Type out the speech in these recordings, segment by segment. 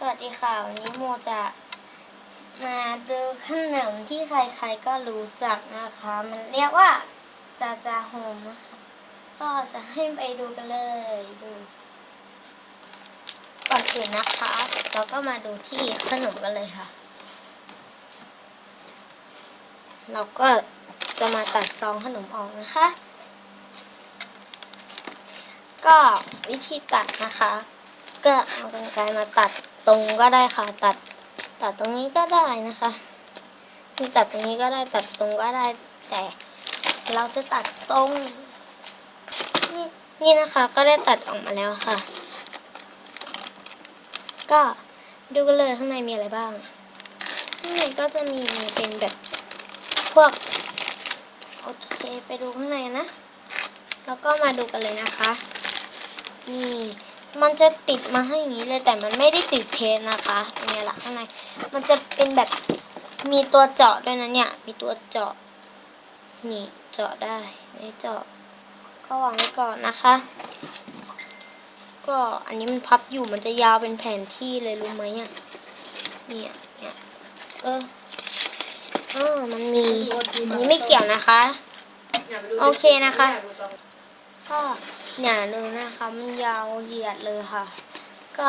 สวัสดีค่ะ วันนี้โมจะมาดูขนมที่ใครๆก็รู้จักนะคะ มันเรียกว่าจาจาโฮมนะคะก็จะให้ไปดูกันเลยดูก่อนอื่นนะคะ เราก็มาดูที่ขนมกันเลยค่ะ เราก็จะมาตัดซองขนมออกนะคะ ก็วิธีตัดนะคะ ก็เอากรรไกรมาตัด ตรงก็ได้ค่ะ ตัดตัดตรงนี้ก็ได้นะคะคือตัดตรงนี้ก็ได้ตัดตรงก็ได้แต่เราจะตัดตรงนี่นี่นะคะก็ได้ตัดออกมาแล้วค่ะ ก็ดูกันเลยข้างในมีอะไรบ้างข้างในก็จะมีเป็นแบบพวกโอเคไปดูข้างในนะ แล้วก็มาดูกันเลยนะคะนี่ มันจะติดมาให้อย่างนี้เลยแต่มันไม่ได้ติดเทปนะคะเป็นไงล่ะข้างใน มันจะเป็นแบบมีตัวเจาะด้วยนะเนี่ย มีตัวเจาะ นี่เจาะได้ไม่เจาะ ก็วางไว้ก่อนนะคะ ก็อันนี้มันพับอยู่มันจะยาวเป็นแผนที่เลยรู้ไหมอะเนี่ยเนี่ยเอออ๋อมันมีอันนี้ไม่เกี่ยวนะคะ โอเคนะคะ ก็ เนี่ยดูนะคะ มันยาวเหยียดเลยค่ะ ก็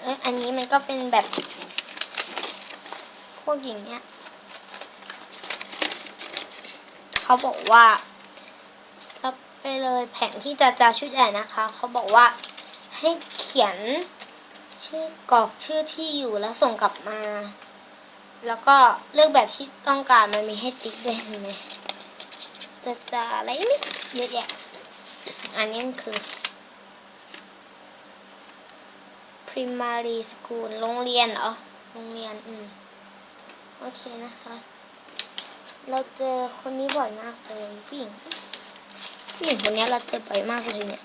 เอยอันนี้มันก็เป็นแบบ พวกอย่างเงี้ยเขาบอกว่ารับไปเลยแผนที่จะจะชุดใหญ่นะคะ เขาบอกว่าให้เขียนชื่อกรอกชื่อที่อยู่แล้วส่งกลับมา แล้วก็เลือกแบบที่ต้องการมันมีให้ติ๊กด้วยเห็นไหมจะจะอะไรไม่เยอะแยะ อันนี้มันคือ primary school โรงเรียนเหรอ โรงเรียน อืม โอเคนะคะ เราเจอคนนี้บ่อยมากเลยผู้หญิงผู้หญิงคนนี้เราเจอบ่อยมากเลยเนี่ย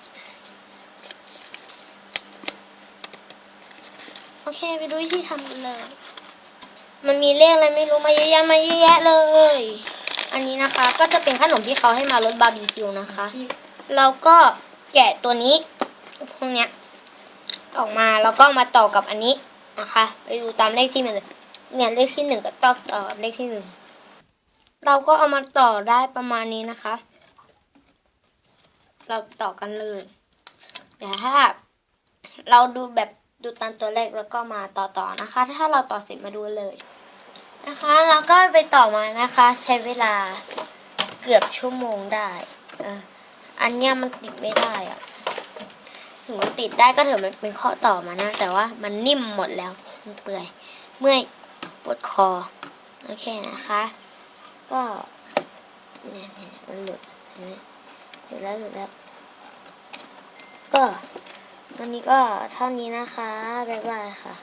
โอเค ไปดูวิธีทำกันเลย มันมีเลขอะไรไม่รู้มาเยอะแยะมาเยอะแยะเลย อันนี้นะคะ ก็จะเป็นขนมที่เขาให้มารสบาร์บีคิวนะคะ เราก็แกะตัวนี้พวกเนี้ยออกมาแล้วก็มาต่อกับอันนี้นะคะ ไปดูตามเลขที่มันเลยเนี่ยเลขที่หนึ่งก็ต่อต่อเลขที่หนึ่งเราก็เอามาต่อได้ประมาณนี้นะคะ เราต่อกันเลยเดี๋ยวถ้า เราดูแบบดูตามตัวเลขแล้วก็มาต่อต่อนะคะ ถ้าเราต่อเสร็จมาดูเลยนะคะแล้วก็ไปต่อมานะคะ ใช้เวลาเกือบชั่วโมงได้ เออ อันเนี้ยมันติดไม่ได้อะถึงมันติดได้ก็ถือมันเป็นข้อต่อมานะ แต่ว่ามันนิ่มหมดแล้วมันเปื่อย เมื่อยปวดคอ โอเคนะคะ ก็เนี่ยเนี่ยมันหลุดเห็นไหมหลุดแล้วหลุดแล้ว ก็วันนี้ก็เท่านี้นะคะ บ๊ายบายค่ะ